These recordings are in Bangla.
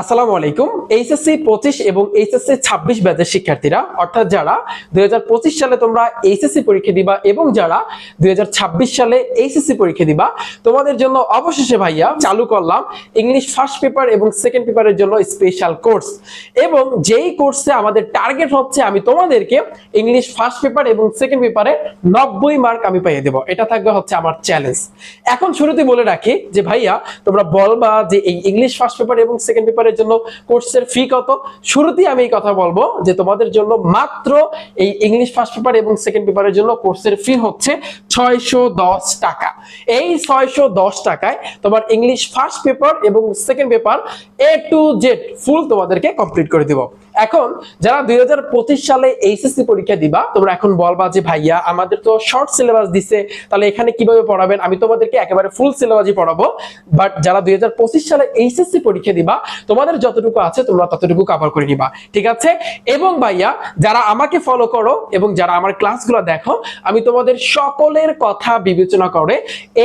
আসসালামু আলাইকুম। এইচএসসি পঁচিশ এবং এইচএসসি ছাব্বিশ ব্যাচের শিক্ষার্থীরা, অর্থাৎ যারা দুই সালে তোমরা এইচএসসি পরীক্ষা দিবা এবং যারা দুই সালে এইচএসসি পরীক্ষা দিবা, তোমাদের জন্য অবশেষে ভাইয়া চালু করলাম ইংলিশ ফার্স্ট পেপার এবং সেকেন্ড পেপারের জন্য স্পেশাল কোর্স এবং যেই কোর্সে আমাদের টার্গেট হচ্ছে, আমি তোমাদেরকে ইংলিশ ফার্স্ট পেপার এবং সেকেন্ড পেপারে নব্বই মার্ক আমি পাইয়ে দেবো। এটা থাকবে হচ্ছে আমার চ্যালেঞ্জ এখন শুরুতে বলে রাখি যে ভাইয়া, তোমরা বলবা যে এই ইংলিশ ফার্স্ট পেপার এবং সেকেন্ড পেপারের জন্য কোর্সের ফি কত? শুরুতেই আমি এই কথা বলব যে তোমাদের জন্য মাত্র এই ইংলিশ ফার্স্ট পেপার এবং সেকেন্ড পেপারের জন্য কোর্সের ফি হচ্ছে ছয়শো দশ টাকা। এই ছয়শো দশ টাকায় তোমার ইংলিশ ফার্স্ট পেপার এবং second paper A to Z full তোমাদেরকে কমপ্লিট করে দিব। এখন যারা দুই হাজার পঁচিশ সালে এইচএসসি পরীক্ষা দিবা, তোমরা এখন বলবা যে, ভাইয়া, আমাদের তো শর্ট সিলেবাস দিছে, তাহলে এখানে কীভাবে পড়াবেন? আমি তোমাদেরকে একেবারে ফুল সিলেবাসই পড়াবো। বাট যারা দুই সালে এইচএসসি পরীক্ষা দিবা, তোমাদের যতটুকু আছে, তোমরা ততটুকু কভার করে নিবা। ঠিক আছে? এবং ভাইয়া, যারা আমাকে ফলো করো এবং যারা আমার ক্লাসগুলো দেখো, আমি তোমাদের সকলের কথা বিবেচনা করে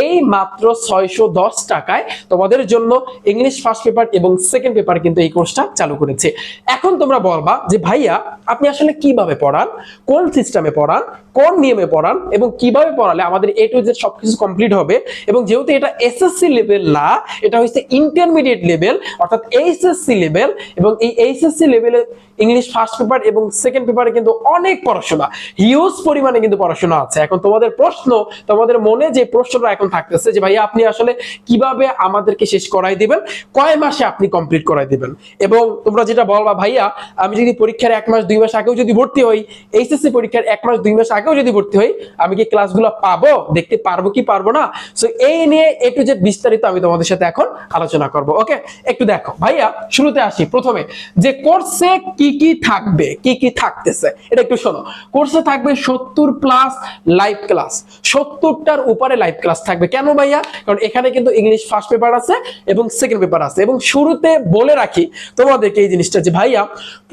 এই মাত্র ছয়শো দশ টাকায় তোমাদের জন্য ইংলিশ ফার্স্ট পেপার এবং সেকেন্ড পেপার কিন্তু এই কোর্সটা চালু করেছে। এখন তোমরা বলবা যে ভাইয়া, আপনি আসলে কীভাবে পড়ান, কোন সিস্টেমে পড়ান, কোন নিয়মে পড়ান এবং কীভাবে পড়ালে আমাদের এ টু জেড সবকিছু কমপ্লিট হবে এবং যেহেতু এটা এসএসসি লেভেল না, এটা হচ্ছে ইন্টারমিডিয়েট লেভেল অর্থাৎ এইচএসসি লেভেল এবং এই এইচএসসি লেভেলে ইংলিশ ফার্স্ট পেপার এবং সেকেন্ড পেপারে কিন্তু অনেক পড়াশোনা। হিউজ পরিমাণে কিন্তু পড়াশোনা আছে। এখন তোমাদের প্রশ্ন, তোমাদের মনে যে প্রশ্নটা এখন থাকতেছে যে ভাইয়া আপনি আসলে কীভাবে আমাদেরকে শেষ করাই দিবেন, কয় মাসে আপনি কমপ্লিট করাই দিবেন? এবং তোমরা যেটা বলবা ভাইয়া, আমি যদি পরীক্ষার এক মাস, দুই মাস আগেও যদি ভর্তি হই এইচএসসি পরীক্ষার এক মাস, দুই মাস আগেও যদি ভর্তি হই, আমি কি ক্লাসগুলো পাবো? দেখতে পারব কি পারব না? সো এই নিয়ে এ টু জেড বিস্তারিত আমি তোমাদের সাথে এখন আলোচনা করব। ওকে একটু দেখো। ভাইয়া, শুরুতে আসি। প্রথমে, যে কোর্সে কি কি থাকবে, কি কি থাকতেছে? এটা একটু শোনো। কোর্সে থাকবে সত্তর প্লাস লাইভ ক্লাস সত্তরটার উপরে লাইভ ক্লাস থাকবে। কেন ভাইয়া? কারণ এখানে কিন্তু ইংলিশ ফার্স্ট পেপার আছে এবং সেকেন্ড পেপার আছে। এবং শুরুতে বলে রাখি তোমাদেরকে এই জিনিসটা যে, ভাইয়া,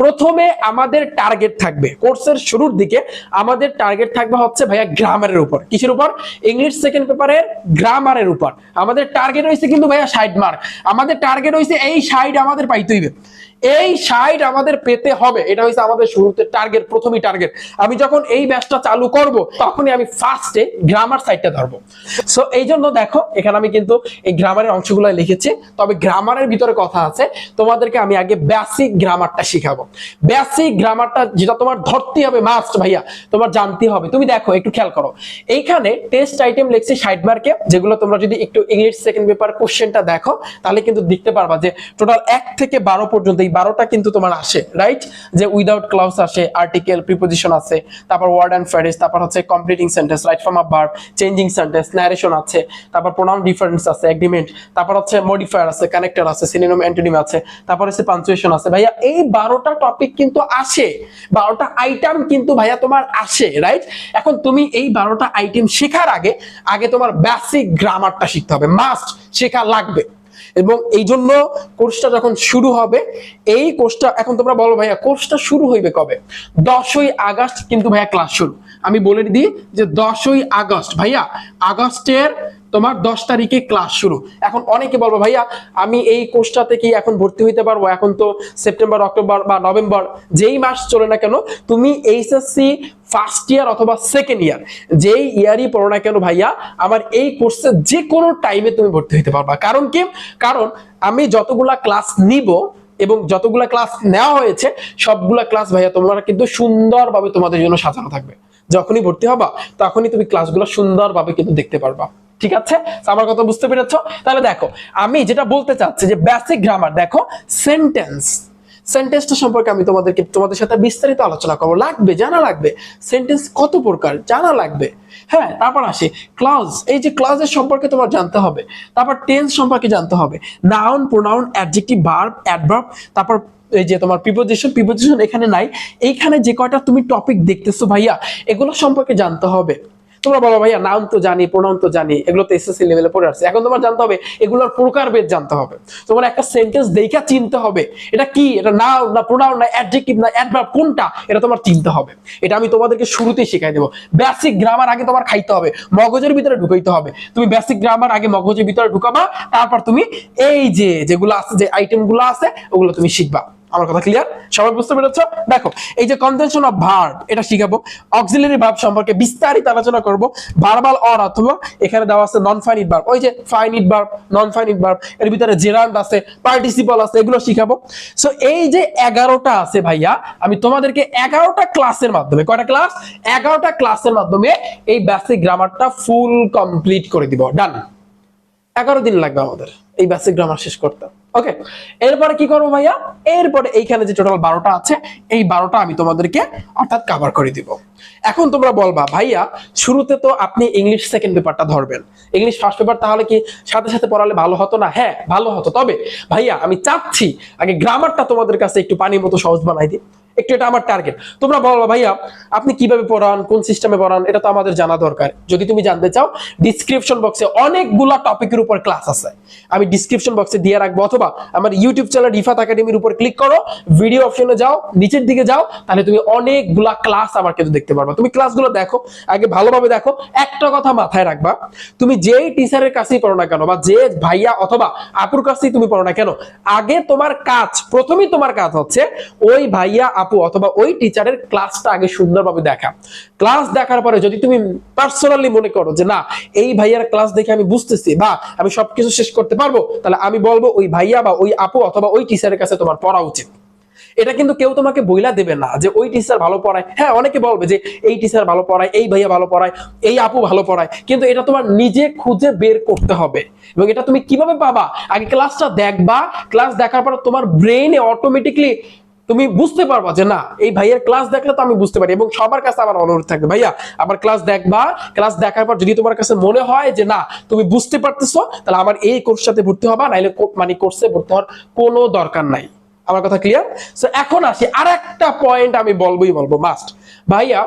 প্রথমে আমাদের টার্গেট থাকবে। কোর্সের শুরুর দিকে আমাদের টার্গেট থাকবে হচ্ছে ভাইয়া গ্রামারের উপর। কিসের উপর? ইংলিশ সেকেন্ড পেপারের গ্রামারের উপর। আমাদের টার্গেট হয়েছে কিন্তু ভাইয়া ষাট মার্ক আমাদের টার্গেট হয়েছে এই ষাট আমাদের পাইতে হইবে। এই ষাট আমাদের পেতে হবে। এটা হচ্ছে আমাদের শুরুতে টার্গেট প্রথমই টার্গেট আমি যখন এই ব্যাচটা চালু করব, তখনই আমি ফার্স্টে গ্রামার সাইডটা ধরবো। সো এই জন্য দেখো, এখানে আমি কিন্তু এই গ্রামারের অংশগুলো লিখেছি। তবে গ্রামারের ভিতরে কথা আছে। তোমাদেরকে আমি আগে বেসিক গ্রামারটা শিখাবো। বেসিক গ্রামারটা যেটা তোমার ধরতে হবে মাস্ট ভাইয়া। তোমার জানতে হবে। তুমি দেখো, একটু খেয়াল করো। এইখানে টেস্ট আইটেম লিখছি ষাট মার্কে যেগুলো তোমরা যদি একটু ইংলিশ সেকেন্ড পেপার কোশ্চেনটা দেখো, তাহলে কিন্তু দেখতে পারবা যে টোটাল এক থেকে বারো পর্যন্ত বারোটা কিন্তু তোমার আসে রাইট যে উইদাউট ক্লাউস আসে আর্টিকেল প্রিপোজিশন আছে, তারপর ওয়ার্ড অ্যান্ড ফ্রেজ তারপর হচ্ছে completing sentence right form of verb changing sentence narration আছে, তারপর প্রোনাউন ডিফারেন্স আছে এগ্রিমেন্ট তারপর হচ্ছে মডিফায়ার আছে কানেক্টর আছে সিনোনিম অ্যান্টোনিম আছে, তারপর হচ্ছে পাঞ্চুয়েশন আছে। ভাইয়া, এই বারোটা টপিক কিন্তু আসে, বারোটা আইটেম কিন্তু ভাইয়া তোমার আসে রাইট এখন তুমি এই বারোটা আইটেম শেখার আগে আগে তোমার বেসিক গ্রামারটা শিখতে হবে মাস্ট শেখা লাগবে। এবং এই জন্য কোর্সটা যখন শুরু হবে, এই কোর্সটা, এখন তোমরা বলো ভাইয়া, কোর্সটা শুরু হইবে কবে? দশই আগস্ট কিন্তু ভাইয়া ক্লাস শুরু। আমি বলে দিই যে দশই আগস্ট, ভাইয়া, আগস্টের তোমার দশ তারিখে ক্লাস শুরু। এখন অনেকে বলব, ভাইয়া, আমি এই কোর্সটাতে কি এখন ভর্তি হইতে পারব। এখন তো সেপ্টেম্বর অক্টোবর বা নভেম্বর যেই মাস চলে না কেন, তুমি এইচএসসি ফার্স্ট ইয়ার অথবা সেকেন্ড ইয়ার যেই ইয়ারই পড়ো না কেন, ভাইয়া, আমার এই কোর্সে যে কোনো টাইমে তুমি ভর্তি হইতে পারবা। কারণ কি? কারণ আমি যতগুলা ক্লাস নিব এবং যতগুলা ক্লাস নেওয়া হয়েছে, সবগুলা ক্লাস ভাইয়া, তোমরা কিন্তু সুন্দরভাবে তোমাদের জন্য সাজানো থাকবে। যখনই ভর্তি হবা, তখনই তুমি ক্লাসগুলো সুন্দরভাবে কিন্তু দেখতে পারবা। ঠিক আছে? আমার কথা বুঝতে পেরেছ? তাহলে দেখো, আমি যেটা বলতে চাচ্ছি যে বেসিক গ্রামার দেখো সেন্টেন্স সেন্টেন্সটা সম্পর্কে আমি তোমাদেরকে, তোমাদের সাথে বিস্তারিত আলোচনা করব। লাগবে, জানা লাগবে। সেন্টেন্স কত প্রকার, জানা লাগবে। হ্যাঁ তারপর আসে। ক্লাউজ এই যে ক্লাউজের সম্পর্কে তোমার জানতে হবে, তারপর টেন্স সম্পর্কে জানতে হবে। Noun pronoun adjective verb adverb তারপর এই যে তোমার প্রিপোজিশন প্রিপোজিশন এখানে নাই। এইখানে যে কয়টা তুমি টপিক দেখতেছো ভাইয়া, এগুলো সম্পর্কে জানতে হবে। তোমরা বলো ভাইয়া, নাম তো জানি প্রোনাউন তো জানি, এগুলো তো এসএসসি লেভেলে পড়ে আসছে। এখন তোমার জানতে হবে, এগুলোর প্রকারভেদ জানতে হবে। তোমার একটা সেন্টেন্স দেখা চিনতে হবে, এটা কি, এটা নাউন না প্রোনাউন না অ্যাডজেক্টিভ না অ্যাডভার্ব কোনটা, এটা তোমার চিনতে হবে। এটা আমি তোমাদেরকে শুরুতেই শেখাই দেবো। বেসিক গ্রামার আগে তোমার খাইতে হবে, মগজের ভিতরে ঢুকাইতে হবে। তুমি বেসিক গ্রামার আগে মগজের ভিতরে ঢুকাবা, তারপর তুমি এই যে যেগুলো আছে, যে আইটেমগুলো আছে, ওগুলো তুমি শিখবা। আমার কথা ক্লিয়ার সবাই বুঝতে পেরেছ? দেখো, এই যে কনভেনশন অফ ভার্ব এটা শিখাবো। অক্সিলারি ভার্ব সম্পর্কে বিস্তারিত আলোচনা করব। ভার্বাল অর অথবা এখানে দেওয়া আছে নন ফাইনিট ভার্ব ওই যে finite verb non finite verb এর ভিতরে জেরান্ড আছে পার্টিসিপল আছে, এগুলো শিখাবো। সো এই যে এগারোটা আছে ভাইয়া, আমি তোমাদেরকে এগারোটা ক্লাসের মাধ্যমে, কয়টা ক্লাস এগারোটা ক্লাসের মাধ্যমে এই বেসিক গ্রামারটা ফুল কমপ্লিট করে দিব। ডান এগারো দিন লাগবে আমাদের। এই বেসিক গ্রামার শেষ করতে। ওকে এরপরে কি করব ভাইয়া? এরপরে এইখানে যে টোটাল বারোটা আছে, এই বারোটা আমি তোমাদেরকে অর্থাৎ কাভার করে দিব। এখন তোমরা বলবা, ভাইয়া, শুরুতে তো আপনি ইংলিশ সেকেন্ড পেপারটা ধরবেন। ইংলিশ ফার্স্ট পেপার তাহলে কি সাথে সাথে পড়ালে ভালো হতো না? হ্যাঁ ভালো হতো। তবে ভাইয়া, আমি চাচ্ছি, আগে গ্রামারটা তোমাদের কাছে একটু পানির মতো সহজ বানাই দিই। একটু এটা আমার টার্গেট তোমরা বলবা ভাইয়া, আপনি কীভাবে পড়ান, কোন সিস্টেমে পড়ান, এটা তো আমাদের জানা দরকার। যদি তুমি জানতে চাও ডিসক্রিপশন বক্সে অনেকগুলা টপিকের উপর ক্লাস আছে। আমি ডিসক্রিপশন বক্সে দিয়ে রাখব, অথবা আমার ইউটিউব চ্যানেল রিফাত একাডেমির উপর ক্লিক করো ভিডিও অপশনে যাও, নিচের দিকে যাও, তাহলে তুমি অনেকগুলা ক্লাস আমার কিন্তু দেখতে পারবা। তুমি ক্লাসগুলো দেখো, আগে ভালোভাবে দেখো, একটা কথা মাথায় রাখবা, তুমি যেই টিচারের কাছেই পড়ো না কেন, বা যে ভাইয়া অথবা আপুর কাছেই তুমি পড়ো না কেন, আগে তোমার কাজ, প্রথমেই তোমার কাজ হচ্ছে, ওই ভাইয়া আপু, অথবা ওই টিচারের ক্লাসটা আগে সুন্দরভাবে দেখা। ক্লাস দেখার পরে যদি তুমি পার্সোনালি মনে করো যে, না, এই ভাইয়ার ক্লাস দেখে আমি বুঝতেছি বা আমি সবকিছু শেষ করতে পারব, তাহলে আমি বলব ওই ভাইয়া বা ওই আপু অথবা ওই টিচারের কাছে তোমার পড়া উচিত। এটা কিন্তু কেউ তোমাকে বইলা দেবে না যে, ওই টিচার ভালো পড়ায়। হ্যাঁ অনেকে বলবে যে, এই টিচার ভালো পড়ায়, এই ভাইয়া ভালো পড়ায়, এই আপু ভালো পড়ায়। কিন্তু এটা তোমার নিজে খুঁজে বের করতে হবে এবং এটা তুমি কীভাবে পাবা? আগে ক্লাসটা দেখবা ক্লাস দেখার পর তোমার ব্রেইনে অটোমেটিকলি তুমি বুঝতে পারবা যে না, এই ভাইয়ের ক্লাস দেখলে তো আমি বুঝতে পারি এবং সবার কাছে আমার অনুরোধ থাকবে। ভাইয়া, আবার ক্লাস দেখবা ক্লাস দেখার পর যদি তোমার কাছে মনে হয় যে না, তুমি বুঝতে পারতেছো, তাহলে আমার এই কোর্সটাতে ভর্তি হবা, নাইলে মানে কোর্সে ভর্তি হওয়ার কোনো দরকার নাই। আমার কথা ক্লিয়ার সো এখন আসি আর একটা পয়েন্ট আমি বলবোই বলব মাস্ট ভাইয়া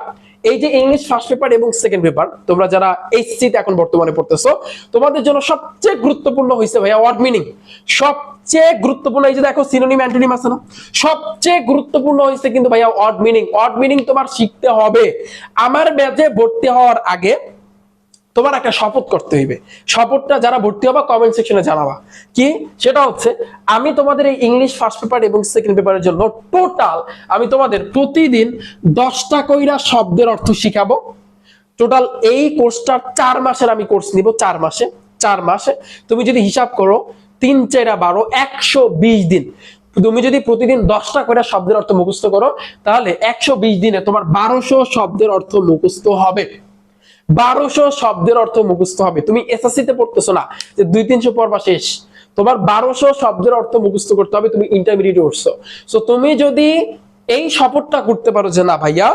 এই যে ইংলিশ ফার্স্ট পেপার এবং সেকেন্ড পেপার তোমরা যারা এইচসি তে এখন বর্তমানে পড়তেছো, তোমাদের জন্য সবচেয়ে গুরুত্বপূর্ণ হয়েছে ভাইয়া ওয়ার্ড মিনিং সবচেয়ে গুরুত্বপূর্ণ, এই যে দেখো সিনোনিম অ্যান্টোনিম আছে না? সবচেয়ে গুরুত্বপূর্ণ হয়েছে কিন্তু ভাইয়া ওয়ার্ড মিনিং ওয়ার্ড মিনিং তোমার শিখতে হবে। আমার ব্যাচে ভর্তি হওয়ার আগে তোমার একটা শপথ করতে হইবে। শপথটা যারা ভর্তি হবা কমেন্ট সেকশনে জানাবা। কি? সেটা হচ্ছে, আমি তোমাদের এই ইংলিশ ফার্স্ট পেপার এবং সেকেন্ড পেপারের জন্য টোটাল আমি তোমাদের প্রতিদিন দশটা কইরা শব্দের অর্থ শিখাবো। টোটাল এই কোর্সটা চার মাসের আমি কোর্স নিব, চার মাসে চার মাসে। তুমি যদি হিসাব করো, তিন, চারা, বারো, একশো বিশ দিন। তুমি যদি প্রতিদিন দশটা করে শব্দের অর্থ মুখস্থ করো, তাহলে একশো বিশ দিনে তোমার বারোশো শব্দের অর্থ মুখস্থ হবে। বারোশো শব্দের অর্থ মুখস্থ হবে। তুমি এসএসসি তে পড়তেছো না, যে দুই তিনশো পর্বা শেষ। তোমার বারোশো শব্দের অর্থ মুখস্থ করতে হবে, তুমি ইন্টারমিডিয়েট উঠছো। সো তুমি যদি এই শপথটা করতে পারো যে না ভাইয়া,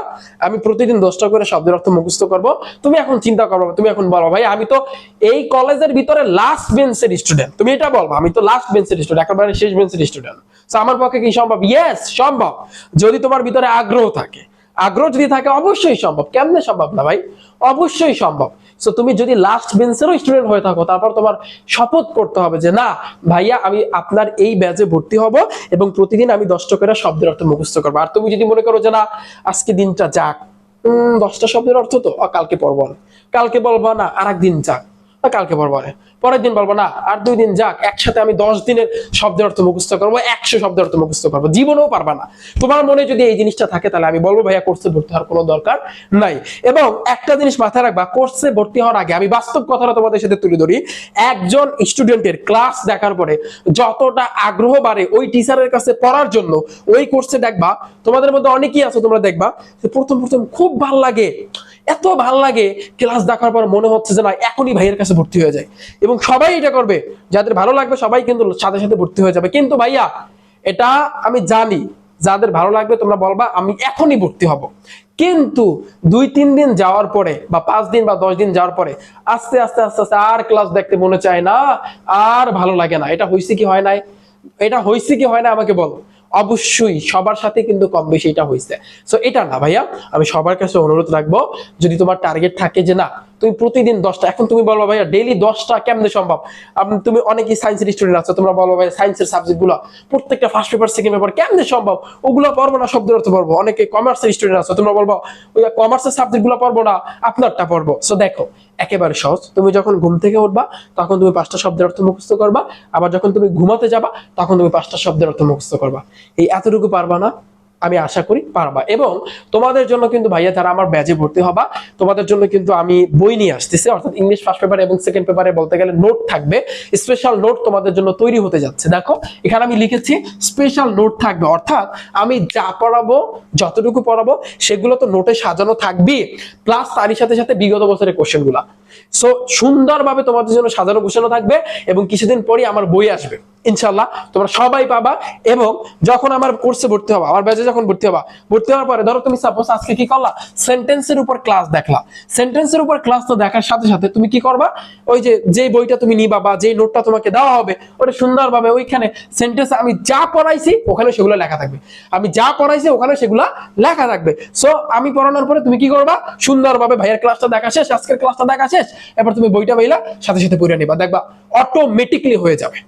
আমি প্রতিদিন দশটা করে শব্দের অর্থ মুখস্থ করব, তুমি এখন চিন্তা করব তুমি এখন বলো, ভাই, আমি তো এই কলেজের ভিতরে লাস্ট বেঞ্চের স্টুডেন্ট তুমি এটা বলব, আমি তো লাস্ট বেঞ্চের স্টুডেন্ট একেবারে শেষ বেঞ্চের স্টুডেন্ট আমার পক্ষে কি সম্ভব? ইয়েস সম্ভব। যদি তোমার ভিতরে আগ্রহ থাকে আগ্রহ যদি থাকে, অবশ্যই সম্ভব। কেমনে সম্ভব না ভাই? অবশ্যই সম্ভব। সো তুমি যদি লাস্ট বেঞ্চেরও স্টুডেন্ট হয়ে থাকো, তারপর তোমার শপথ করতে হবে যে, না, ভাইয়া, আমি আপনার এই ব্যাচে ভর্তি হব এবং প্রতিদিন আমি দশটা করে শব্দের অর্থ মুখস্থ করব। আর তুমি যদি মনে করো যে, না, আজকে দিনটা যাক। দশটা শব্দের অর্থ তো কালকে পড়ব কালকে বলব, না আর দিন যাক। আ, কালকে পড়ব না পরের দিন বলব না আর দুই দিন যাক একসাথে আমি দশ দিনের শব্দের অর্থ মুখস্থ করব একশো শব্দের অর্থ মুখস্থ করব জীবনেও পারবা না। তোমার মনে যদি এই জিনিসটা থাকে তাহলে আমি বলব ভাইয়া কোর্সে ভর্তি হওয়ার কোনো দরকার নাই। এবং একটা জিনিস মাথায় রাখবা কোর্সে ভর্তি হওয়ার আগে আমি বাস্তব কথাটা তোমাদের সাথে তুলে ধরি একজন স্টুডেন্টের ক্লাস দেখার পরে যতটা আগ্রহ বাড়ে ওই টিচারের কাছে পড়ার জন্য ওই কোর্সে দেখবা তোমাদের মধ্যে অনেকেই আছে তোমরা দেখবা প্রথম প্রথম খুব ভালো লাগে। এত ভালো লাগে ক্লাস দেখার পর মনে হচ্ছে যে না, এখনই ভাইয়ের কাছে ভর্তি হয়ে যায়। এবং সবাই এটা করবে। যাদের ভালো লাগবে, সবাই কিন্তু সাথে সাথে ভর্তি হয়ে যাবে। কিন্তু ভাইয়া, এটা আমি জানি, যাদের ভালো লাগবে তোমরা বলবা, আমি এখনই ভর্তি হব। কিন্তু দুই, তিন দিন যাওয়ার পরে বা পাঁচ দিন বা দশ দিন যাওয়ার পরে আস্তে আস্তে আস্তে আস্তে আর ক্লাস দেখতে মনে চায় না, আর ভালো লাগে না। এটা হয়েছে কি হয় নাই? এটা হয়েছে কি হয় না আমাকে বলো। অবশ্যই সবার সাথে কিন্তু কম বেশি এটা হয়েছে সো এটা না ভাইয়া, আমি সবার কাছে অনুরোধ রাখব, যদি তোমার টার্গেট থাকে যে না তুমি প্রতিদিন দশটা, এখন তুমি বলব ভাইয়া ডেইলি দশটা কেমনে সম্ভব? তুমি অনেকেই সায়েন্সের স্টুডেন্ট আছো, তোমরা বলব ভাই সায়েন্সের সাবজেক্টগুলো, প্রত্যেকটা ফার্স্ট পেপার সেকেন্ড পেপার কেমনে সম্ভব? ওগুলো পড়ব না, শব্দের অর্থ পড়ব। অনেকে কমার্সের স্টুডেন্ট আছো, তোমরা বলব, ওই কমার্সের সাবজেক্টগুলো পড়ব না, আপনারটা পড়ব। সো দেখো, একেবারে সহজ। তুমি যখন ঘুম থেকে উঠবা, তখন তুমি পাঁচটা শব্দের অর্থ মুখস্থ করবা। আবার যখন তুমি ঘুমাতে যাবা, তখন তুমি পাঁচটা শব্দের অর্থ মুখস্থ করবা। এই এতটুকু পারবা না। আমি আশা করি পারবা। এবং তোমাদের জন্য কিন্তু ভাইয়া তারা আমার ব্যাচে ভর্তি হবা। তোমাদের জন্য কিন্তু আমি বই নিয়ে আসতেছি। অর্থাৎ ইংলিশ ফার্স্ট পেপার এবং সেকেন্ড পেপারে বলতে গেলে নোট থাকবে। স্পেশাল নোট তোমাদের জন্য তৈরি হতে যাচ্ছে। দেখো, এখানে আমি লিখেছি স্পেশাল নোট থাকবে। অর্থাৎ আমি যা পড়াবো, যতটুকু পড়াবো, সেগুলো তো নোটে সাজানো থাকবে। প্লাস তারই সাথে সাথে বিগত বছরের কোশ্চেনগুলা। সো সুন্দরভাবে তোমাদের জন্য সাজানো গোছানো থাকবে এবং কিছুদিন পরই আমার বই আসবে। ইনশাল্লাহ তোমরা সবাই পাবা এবং যখন আমার কোর্সে ভর্তি হবা, আমার ব্যাচে যখন ভর্তি হবা, ভর্তি হওয়ার পরে ধরো তুমি সাপোজ আজকে কি করলা? সেন্টেন্সের উপর ক্লাস দেখলা। সেন্টেন্সের উপর ক্লাস তো দেখার সাথে সাথে তুমি কি করবা? ওই যে যে বইটা তুমি নিবা বা যে নোটটা তোমাকে দেওয়া হবে, ওটা সুন্দরভাবে ওইখানে সেন্টেন্স আমি যা পড়াইছি ওখানে সেগুলো লেখা থাকবে। আমি যা পড়াইছি ওখানে সেগুলো লেখা থাকবে। সো আমি পড়ানোর পরে তুমি কি করবা? সুন্দরভাবে ভাইয়ের ক্লাসটা দেখা শেষ, আজকের ক্লাসটা দেখা শেষ এবার তুমি বইটা বইলা সাথে সাথে পড়ে নিবা। দেখবা অটোমেটিকলি হয়ে যাবে।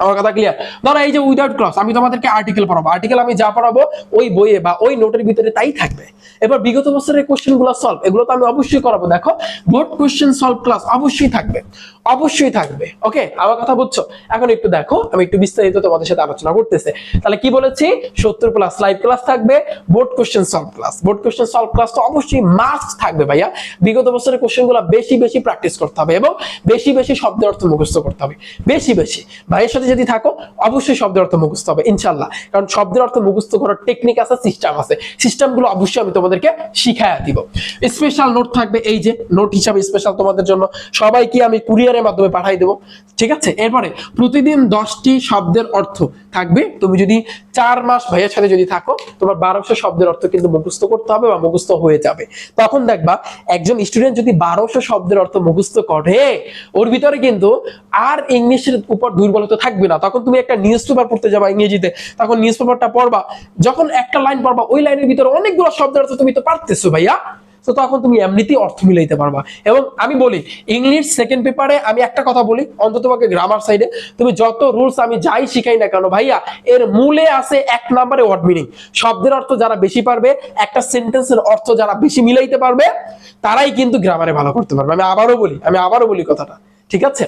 আমার কথা ক্লিয়ার ধরো এই যে উইদাউট ক্লাস আমি তোমাদেরকে আর্টিকেল পড়াবো। আর্টিকেল আমি যা পড়াবো ওই বইয়ে বা ওই নোটের ভিতরে তাই থাকবে। এবার বিগত বছরের কোশ্চেনগুলো সলভ এগুলো তো আমি অবশ্যই করাবো। দেখো বোর্ড কোশ্চেন সলভ ক্লাস অবশ্যই থাকবে অবশ্যই থাকবে ওকে আমার কথা বুঝছ? এখন একটু দেখো, আমি একটু বিস্তারিত তোমাদের সাথে আলোচনা করতেছে। তাহলে কি বলেছি? সত্তর প্লাস লাইভ ক্লাস থাকবে board question solve class board question solve class তো অবশ্যই মাস্ট থাকবে ভাইয়া। বিগত বছরের কোশ্চেনগুলো বেশি বেশি প্র্যাকটিস করতে হবে এবং বেশি বেশি শব্দের অর্থ মুখস্থ করতে হবে। বেশি বেশি। ভাইয়ের সাথে যদি থাকো, অবশ্যই শব্দের অর্থ মুখস্থ হবে ইনশাল্লাহ কারণ শব্দের অর্থ মুখস্থ করার টেকনিক আছে সিস্টেম আছে। সিস্টেমগুলো অবশ্যই আমি তোমাদেরকে শিখাইয়া দিব। স্পেশাল নোট থাকবে এই যে নোট হিসাবে স্পেশাল তোমাদের জন্য সবাইকে আমি কুরিয়ারের মাধ্যমে পাঠাই দেবো। ঠিক আছে? এরপরে প্রতিদিন দশটি শব্দের অর্থ থাকবে। তুমি যদি চার মাস ভাইয়ের সাথে যদি থাকো, তোমার বারোশো শব্দের অর্থ কিন্তু মুখস্থ করতে হবে বা মুখস্থ হয়ে যাবে। তখন দেখবা, একজন স্টুডেন্ট যদি বারোশো শব্দের অর্থ মুখস্থ করে, ওর ভিতরে কিন্তু আর ইংলিশের উপর দুর্বলতা থাকবে না। তখন তুমি একটা নিউজ পেপার পড়তে যাবা ইংরেজিতে, তখন নিউজ পেপারটা পড়বা, যখন একটা লাইন পড়বা, ওই লাইনের ভিতরে অনেকগুলো শব্দের অর্থ তুমি তো পারতেছো ভাইয়া। তো তখন তুমি এমনিতেই অর্থ মিলাইতে পারবা। এবং আমি বলি ইংলিশ সেকেন্ড পেপারে আমি একটা কথা বলি, অন্তত তোমাকে গ্রামার সাইডে তুমি যত রুলস আমি যাই শিখাই না কেন ভাইয়া, এর মূলে আছে এক নম্বরে ওয়ার্ড মিনিং শব্দের অর্থ যারা বেশি পারবে, একটা সেন্টেন্সের অর্থ যারা বেশি মিলাইতে পারবে, তারাই কিন্তু গ্রামারে ভালো করতে পারবে। আমি আবারও বলি, আমি আবারও বলি কথাটা, ঠিক আছে?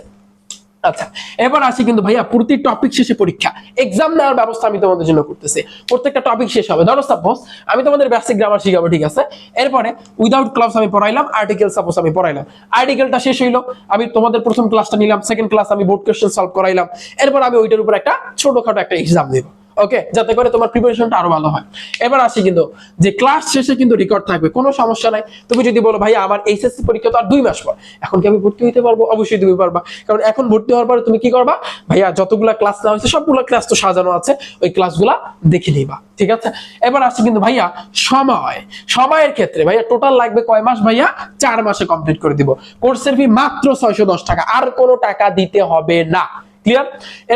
আচ্ছা এবার আসি কিন্তু ভাইয়া প্রতি টপিক শেষে পরীক্ষা। এক্সাম নেওয়ার ব্যবস্থা আমি তোমাদের জন্য করতেছি। প্রত্যেকটা টপিক শেষ হবে। ধরো সাপোজ আমি তোমাদের বেসিক গ্রামার শিখাবো, ঠিক আছে? এরপরে উইদাউট ক্লাস আমি পড়াইলাম আর্টিকেল সাপোজ আমি পড়াইলাম। আর্টিকেলটা শেষ হইল, আমি তোমাদের প্রথম ক্লাসটা নিলাম সেকেন্ড ক্লাস আমি বোর্ড কোশ্চেন সলভ করাইলাম। এরপর আমি ওইটার উপর একটা ছোটখাটো একটা এক্সাম দেবো ওকে যাতে করে তোমার প্রিপারেশনটা আরও ভালো হয়। এবার আসি কিন্তু, যে ক্লাস শেষে কিন্তু রেকর্ড থাকবে, কোনো সমস্যা নাই। তুমি যদি বলো ভাই আমার এইচএসসি পরীক্ষা তো আর দুই মাস পর, এখন কি আমি ভর্তি হতে পারব? অবশ্যই তুমি পারবা। কারণ এখন ভর্তি হওয়ার পরে তুমি কি করবা? ভাইয়া, যতগুলা ক্লাস নেওয়া হয়েছে, সবগুলো ক্লাস তো সাজানো আছে, ওই ক্লাসগুলা দেখে নিবা। ঠিক আছে? এবার আসি কিন্তু, ভাইয়া, সময়। সময়ের ক্ষেত্রে, ভাইয়া টোটাল লাগবে কয় মাস? ভাইয়া, চার মাসে কমপ্লিট করে দিব। কোর্সের ফি মাত্র ছয়শো দশ টাকা, আর কোনো টাকা দিতে হবে না। ক্লিয়ার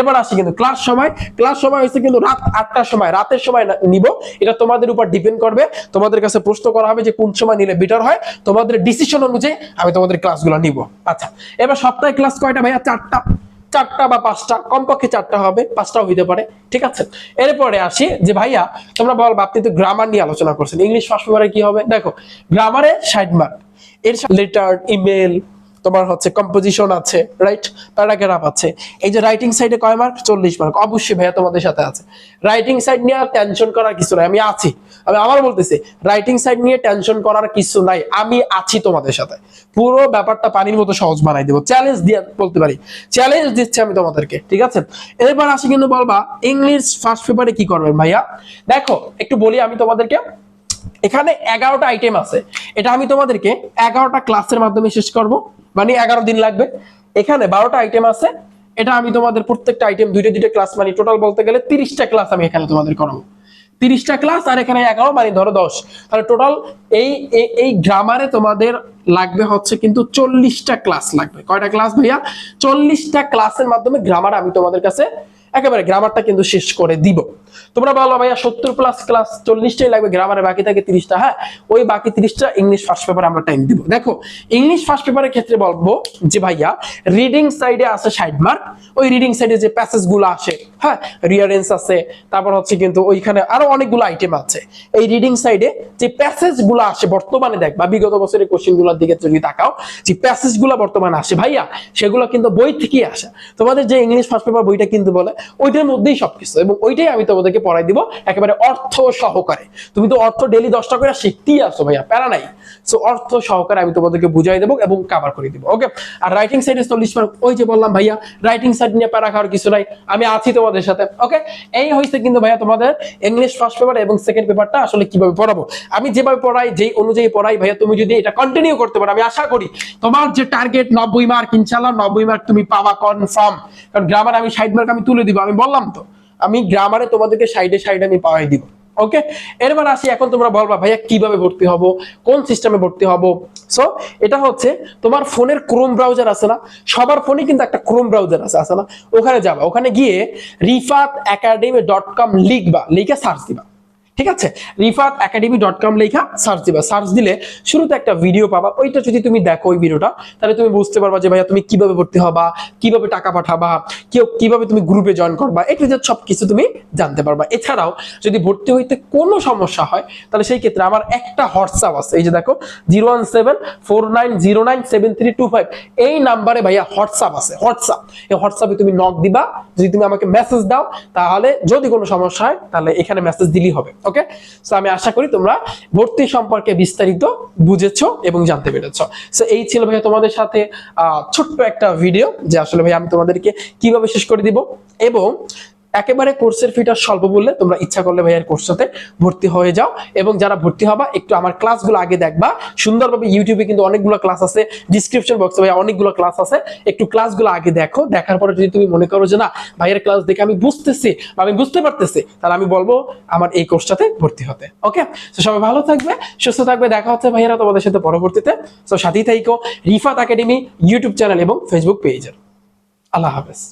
এবার আসি কিন্তু ক্লাস সময়। ক্লাস সময় হচ্ছে কিন্তু রাত আটটার সময়। রাতের সময় নিব। এটা তোমাদের উপর ডিপেন্ড করবে। তোমাদের কাছে প্রশ্ন করা হবে যে কোন সময় নিলে বেটার হয়। তোমাদের ডিসিশন অনুযায়ী আমি তোমাদের ক্লাসগুলো নিব। আচ্ছা এবার সপ্তাহে ক্লাস কয়টা ভাইয়া? চারটা। চারটা বা পাঁচটা। কমপক্ষে চারটা হবে। পাঁচটাও হইতে পারে। ঠিক আছে? এরপরে আসি যে ভাইয়া, তোমরা বল, আপনি তো গ্রামার নিয়ে আলোচনা করছেন। ইংলিশ ফার্স্ট পেপারে কি হবে? দেখো গ্রামারে ষাট মার্ক এর লেটার ইমেল তোমার হচ্ছে কম্পোজিশন আছে রাইট প্যারাগ্রাফ আছে। এই যে রাইটিং সাইডে কয় মার্ক চল্লিশ মার্ক অবশ্যই ভাইয়া তোমাদের সাথে আছে। রাইটিং সাইড নিয়ে টেনশন করার কিছু নাই, আমি আছি। আমি আবার বলতেছি রাইটিং সাইড নিয়ে টেনশন করার কিছু নাই, আমি আছি তোমাদের সাথে। পুরো ব্যাপারটা পানির মতো সহজ বানাই দেবো। চ্যালেঞ্জ দিয়ে বলতে পারি। চ্যালেঞ্জ দিচ্ছি আমি তোমাদেরকে, ঠিক আছে? এবার আসি কিন্তু বলবা ইংলিশ ফার্স্ট পেপারে কি করবেন ভাইয়া? দেখো, একটু বলি আমি তোমাদেরকে। এখানে এগারোটা আইটেম আছে। এটা আমি তোমাদেরকে এগারোটা ক্লাসের মাধ্যমে শেষ করব। মানে এগারো দিন লাগবে। এখানে বারোটা আইটেম আছে। এটা আমি তোমাদের প্রত্যেকটা আইটেম দুইটা দুইটা ক্লাস মানে টোটাল বলতে গেলে তিরিশটা ক্লাস আমি এখানে তোমাদের করাবো। তিরিশটা ক্লাস আর এখানে এগারো মানে ধরো দশ। তাহলে টোটাল এই, এই- গ্রামারে তোমাদের লাগবে হচ্ছে কিন্তু চল্লিশটা ক্লাস লাগবে। কয়টা ক্লাস ভাইয়া? চল্লিশটা ক্লাসের মাধ্যমে গ্রামার আমি তোমাদের কাছে একেবারে গ্রামারটা কিন্তু শেষ করে দিব। তোমরা বলো ভাইয়া, সত্তর প্লাস ক্লাস চল্লিশটাই লাগবে গ্রামারে বাকি থাকে তিরিশটা হ্যাঁ? ওই বাকি তিরিশটা ইংলিশ ফার্স্ট পেপারে আমরা টাইম দিব। দেখো ইংলিশ ফার্স্ট পেপারের ক্ষেত্রে বলব যে ভাইয়া রিডিং সাইডে আছে ষাট মার্ক ওই রিডিং সাইডে যে প্যাসেজগুলো আসে হ্যাঁ? রিয়ারেন্স আছে, তারপর হচ্ছে কিন্তু ওইখানে আরও অনেকগুলো আইটেম আছে। এই রিডিং সাইডে যে প্যাসেজগুলো আসে, বর্তমানে দেখ, বা বিগত বছরের কোশ্চেনগুলোর দিকে যদি তাকাও, যে প্যাসেজগুলো বর্তমানে আসে, ভাইয়া, সেগুলো কিন্তু বই থেকেই আসে। তোমাদের যে ইংলিশ ফার্স্ট পেপার বইটা কিন্তু বলে ওইটার মধ্যেই সবকিছু। এবং ওইটাই আমি তোমাদেরকে পড়াই দিব একেবারে অর্থ সহকারে। তুমি তো অর্থ ডেলি দশটা করে শিখতেই আসো ভাইয়া, প্যারা নাই। সো অর্থ সহকারে আমি তোমাদেরকে বুঝাই দেবো এবং কাভার করে দিব ওকে আর রাইটিং সাইডে চল্লিশ মার্ক ওই যে বললাম ভাইয়া রাইটিং সাইড নিয়ে প্যারা খাওয়ার কিছু নাই, আমি আছি তোমাদের সাথে ওকে এই হয়েছে কিন্তু ভাইয়া তোমাদের ইংলিশ ফার্স্ট পেপার এবং সেকেন্ড পেপারটা আসলে কীভাবে পড়াবো। আমি যেভাবে পড়াই, যেই অনুযায়ী পড়াই, ভাইয়া তুমি যদি এটা কন্টিনিউ করতে পারো, আমি আশা করি তোমার যে টার্গেট নব্বই মার্ক ইনশাল্লাহ নব্বই মার্ক তুমি পাবা কনফার্ম কারণ গ্রামার আমি ষাট মার্ক আমি তুলে দিব। আমি বললাম তো, আমি গ্রামারে তোমাদেরকে সাইডে সাইডে আমি পাওয়াই দিব ওকে এরবার আসি, এখন তোমরা বলবা, ভাইয়া, কীভাবে ভর্তি হব? কোন সিস্টেমে ভর্তি হব? সো এটা হচ্ছে তোমার ফোনের ক্রোম ব্রাউজার আছে না? সবার ফোনে কিন্তু একটা ক্রোম ব্রাউজার আছে আছে না? ওখানে যাবা, ওখানে গিয়ে রিফাত একাডেমি ডট কম লিখবা, লিখে সার্চ দিবা। ঠিক আছে? রিফাত একাডেমি ডট কম লেখা সার্চ দিবা। সার্চ দিলে শুরুতে একটা ভিডিও পাবা। ওইটা যদি তুমি দেখো ওই ভিডিওটা তাহলে তুমি বুঝতে পারবা যে ভাইয়া তুমি কীভাবে ভর্তি হবা, কীভাবে টাকা পাঠাবা, কেউ কীভাবে তুমি গ্রুপে জয়েন করবা এই টু সব কিছু তুমি জানতে পারবা। এছাড়াও যদি ভর্তি হইতে কোনো সমস্যা হয়, তাহলে সেই ক্ষেত্রে আমার একটা হোয়াটসঅ্যাপ আছে। এই যে দেখো zero one seven four nine zero nine seven three two five এই নাম্বারে ভাইয়া হোয়াটসঅ্যাপ আছে, হোয়াটসঅ্যাপ। এই হোয়াটসঅ্যাপে তুমি নক দিবা। যদি তুমি আমাকে মেসেজ দাও, তাহলে যদি কোনো সমস্যা হয়, তাহলে এখানে মেসেজ দিলেই হবে। ওকে? সো আমি আশা করি তোমরা ভর্তি সম্পর্কে বিস্তারিত বুঝেছ এবং জানতে পেরেছ। সো এই ছিল ভাইয়া তোমাদের সাথে ছোট্ট একটা ভিডিও যে আসলে ভাই আমি তোমাদেরকে কীভাবে শেষ করে দিব এবং একেবারে কোর্সের ফিটা স্বল্প বললে তোমরা ইচ্ছা করলে ভাইয়ার কোর্সটাতে ভর্তি হয়ে যাও এবং যারা ভর্তি হবা, একটু আমার ক্লাসগুলো আগে দেখবা। সুন্দরভাবে ইউটিউবে কিন্তু অনেকগুলো ক্লাস আছে। ডিসক্রিপশন বক্সে ভাইয়া অনেকগুলো ক্লাস আছে। একটু ক্লাসগুলো আগে দেখো। দেখার পরে যদি তুমি মনে করো যে না, ভাইয়ের ক্লাস দেখে আমি বুঝতেছি বা আমি বুঝতে পারতেছি, তাহলে আমি বলব আমার এই কোর্সটাতে ভর্তি হতে। ওকে তো সবাই ভালো থাকবে, সুস্থ থাকবে। দেখা হচ্ছে ভাইয়েরা তোমাদের সাথে পরবর্তীতে। তো সাথেই থাইকো। রিফাত একাডেমি ইউটিউব চ্যানেল এবং ফেসবুক পেজের আল্লাহ হাফেজ।